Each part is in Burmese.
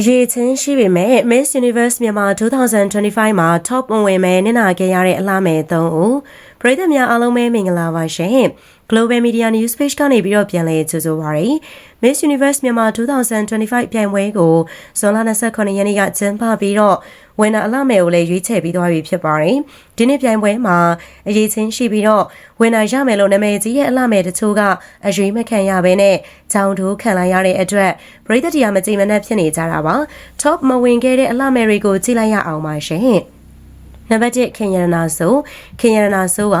အရေးချင်းရှိပေမဲ့ Miss Universe မြန်မာ2025မှာ top ဝင်မဲ့နင်နာခဲ့ရတဲ့အလှမဲ့သုံးဦး ပရိသတ်များအားလုံးပဲမင်္ဂလာပါရှင် Global Media News Page ကနေပြီးတော့ပြန်လည်ကြိုဆိုပါရစေ Miss Universe မြန်မာ2025ပြိုင်ပွဲကိုဇွန်လ29ရက်နေ့ကကျင်းပပြီးတော့ဝင်နာအလှမဲ့ကိုလည်းရွေးချယ်ပြီးသွားပြီဖြစ်ပါတယ်ဒီနေ့ပြိုင်ပွဲမှာအရေးချင်းရှိပြီးတော့ဝင်နာရမယ်လို့နာမည်ကြီးရဲ့အလှမဲ့တချို့ကအရွေးမခံရဘဲနဲ့ဂျောင်တိုးခံလိုက်ရတဲ့အတွက်ပရိသတ်တရားမကြည်မနှက်ဖြစ်နေကြတာပါ top မဝင်ခဲ့တဲ့အလှမဲ့တွေကိုကြည့်လိုက်ရအောင်ပါရှင် နံပါတ်1ခင်ရတနာဆိုခင်ရတနာဆိုက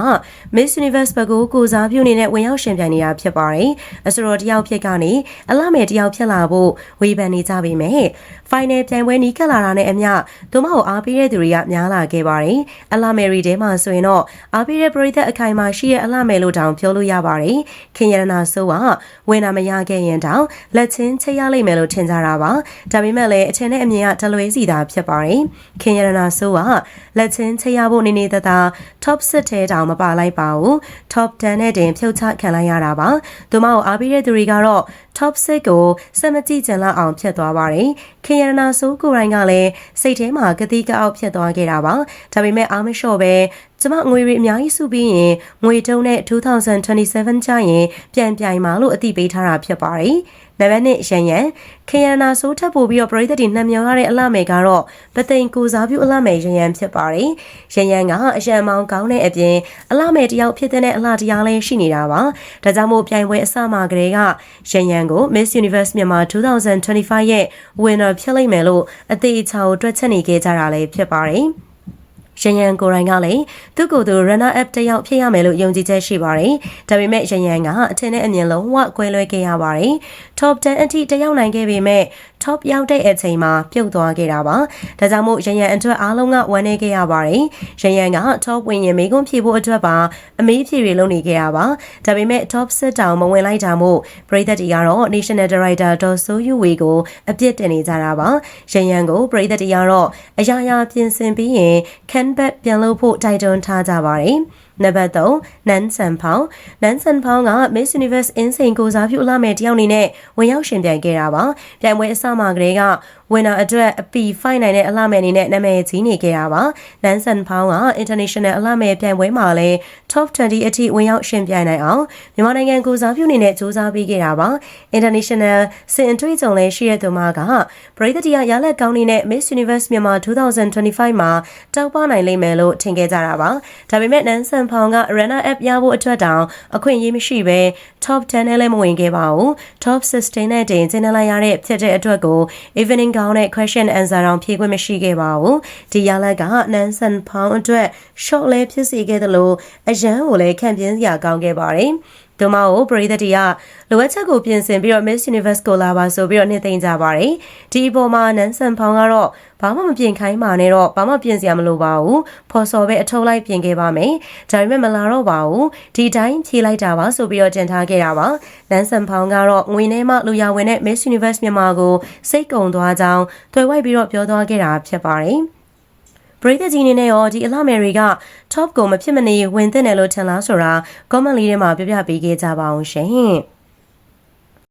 Miss Universe ဘက်ကိုကိုစားပြုနေတဲ့ဝင်ရောက်ရှင်ပြိုင်နေတာဖြစ်ပါတယ်။အဆိုတော်တယောက်ဖြစ်ကနေအလှမယ်တယောက်ဖြစ်လာဖို့ဝေဖန်နေကြပေမဲ့ final ပြိုင်ပွဲနီးကပ်လာတာနဲ့အမျှသူမကိုအားပေးတဲ့သူတွေကများလာခဲ့ပါတယ်။အလှမယ်ရီထဲမှာဆိုရင်တော့အားပေးတဲ့ပရိသတ်အခိုင်အမာရှိတဲ့အလှမယ်လို့တောင်ပြောလို့ရပါတယ်။ခင်ရတနာဆိုကဝင်နာမရခဲ့ရင်တောင်လက်ချင်းချိတ်ရလိမ့်မယ်လို့ထင်ကြတာပါ။ဒါပေမဲ့လည်းအထင်နဲ့အမြင်ကတလွဲစီတာဖြစ်ပါတယ်။ခင်ရတနာဆိုကလက်ချင်းချိတ်ရဖို့နေနေတသာ top 10ထဲတောင်မပါလိုက်ပါဘူး top 10နဲ့တင်ဖြုတ်ချခံလိုက်ရတာပါသူမကိုအားပေးတဲ့သူတွေကတော့ top 6ကိုစက်မကြည့်ကြံလောက်အောင်ဖြတ်သွားပါတယ်ခင်ရနာဆိုးကိုရိုင်းကလည်းစိတ်ထဲမှာကတိကအောက်ဖြတ်သွားခဲ့တာပါဒါပေမဲ့အားမလျှော့ပဲ ကျမငွေတွေအများကြီးစုပြီးရင်ငွေတုံးနဲ့2027ကျရင်ပြန်ပြိုင်မှာလို့အသိပေးထားတာဖြစ်ပါတယ်နံပါတ်1ရန်ရန်ခရနာဆိုးထပ်ပို့ပြီးတော့ပရိသတ်တွေနှံမြောင်ရတဲ့အလှမယ်ကတော့ပသိမ်ကိုစားပြုအလှမယ်ရန်ရန်ဖြစ်ပါတယ်။ရန်ရန်ကအရန်မောင်ကောင်းတဲ့အပြင်အလှမယ်တယောက်ဖြစ်တဲ့အလှတရားလည်းရှိနေတာပါ။ဒါကြောင့်မို့ပြိုင်ပွဲအစမှာကလေးကရန်ရန်ကို Miss Universe မြန်မာ2025ရဲ့ winner ဖြစ်လိမ့်မယ်လို့အသေးအချာကိုတွက်ချက်နေခဲ့ကြတာလည်းဖြစ်ပါတယ်။ ရန်ရန်ကိုရိုင်းကလည်းသူ့ကိုယ်သူ runner up တယောက်ဖြစ်ရမယ်လို့ယုံကြည်ချက်ရှိပါတယ်။ဒါပေမဲ့ရန်ရန်ကအထင်နဲ့အမြင်လုံးဝကွဲလွဲခဲ့ရပါတယ်။ top 10အထိတယောက်နိုင်ခဲ့ပေမဲ့ top ရောက်တဲ့အချိန်မှာပြုတ်သွားခဲ့တာပါ။ဒါကြောင့်မို့ရန်ရန်အတွက်အားလုံးကဝမ်းနည်းခဲ့ရပါတယ်။ရန်ရန်က top ဝင်ရင်မေကွန်းဖြေဖို့အတွက်ပါအမေးဖြေတွေလုပ်နေခဲ့တာပါ။ဒါပေမဲ့ top 7တောင်မဝင်လိုက်တာမို့ပရိသတ်တွေကတော့ National Director ဒေါ်ဆိုယူဝေကိုအပြစ်တင်နေကြတာပါ။ရန်ရန်ကိုပရိသတ်တွေကတော့အရာရာပြင်ဆင်ပြီးရင် can back ပြန်လုပ်ဖို့တိုက်တွန်းထားကြပါတယ်။နံပါတ်3နန်ဆန်ဖောင်နန်ဆန်ဖောင်က Miss Universe အင်းစိန်ကိုစားပြုအလှမဲ့တယောက်အနေနဲ့ဝင်ရောက်ရှင်ပြိုင်ခဲ့တာပါပြိုင်ပွဲအစမှာကလေးကဝင်နာအတွက်အပီဖိုင်နိုင်တဲ့အလှမဲ့အနေနဲ့နာမည်ကြီးနေခဲ့တာပါနန်ဆန်ဖောင်က International အလှမဲ့ပြိုင်ပွဲမှာလည်း Top 20အထိဝင်ရောက်ရှင်ပြိုင်နိုင်အောင်မြန်မာနိုင်ငံကိုစားပြုအနေနဲ့စ조사ပေးခဲ့တာပါ International စင်အတွေ့အကြုံလည်းရှိတဲ့သူမကပရိသတ်တရားရလက်ကောင်းနေတဲ့ Miss Universe မြန်မာ2025မှာတောက်ပနိုင်လိမ့်မယ်လို့ထင်ခဲ့ကြတာပါဒါပေမဲ့နန်ဆန်ဖောင်က runner up ရဖို့အတွက်တောင်အခွင့်အရေးမရှိဘဲ top 10နဲ့လည်းမဝင်ခဲ့ပါဘူး top 16နဲ့တင်ကျင်းလိုက်ရတဲ့ဖြစ်တဲ့အတွက်ကို evening gown နဲ့ question answer တောင်ဖြေခွင့်မရှိခဲ့ပါဘူးဒီရလက်ကနန်ဆန်ဖောင်အတွက် short လဲဖြစ်စေခဲ့သလိုအရန်ကိုလည်းခံပြင်းစရာကောင်းခဲ့ပါတယ် ဒုမကိုပရိသတ်တွေကလိုအပ်ချက်ကိုပြင်ဆင်ပြီးတော့ Miss Universe ကိုလာပါဆိုပြီးတော့နှိမ့်သိမ့်ကြပါတယ်။ဒီအပေါ်မှာနန်းဆန်ဖောင်ကတော့ဘာမှမပြင်ခိုင်းပါနဲ့တော့ဘာမှပြင်စရာမလိုပါဘူး။ဖော်စော်ပဲအထုပ်လိုက်ပြင်ခဲ့ပါမယ်။ဒါပေမဲ့မလာတော့ပါဘူး။ဒီတိုင်းဖြေလိုက်တာပါဆိုပြီးတော့ကြံထားခဲ့တာပါ။နန်းဆန်ဖောင်ကတော့ငွေထဲမှလူရဝင်တဲ့ Miss Universe မြန်မာကိုစိတ်ကုံသွားကြောင်းတွေ့ဝိုက်ပြီးတော့ပြောသွားခဲ့တာဖြစ်ပါတယ်။ ပရိသတ်ကြီးအနေနဲ့ရောဒီအလှမယ်တွေက top ကိုမဖြစ်မနေဝင်သင့်တယ်လို့ထင်လားဆိုတာ comment လေးထဲမှာပြပြပေးခဲ့ကြပါအောင်ရှင်။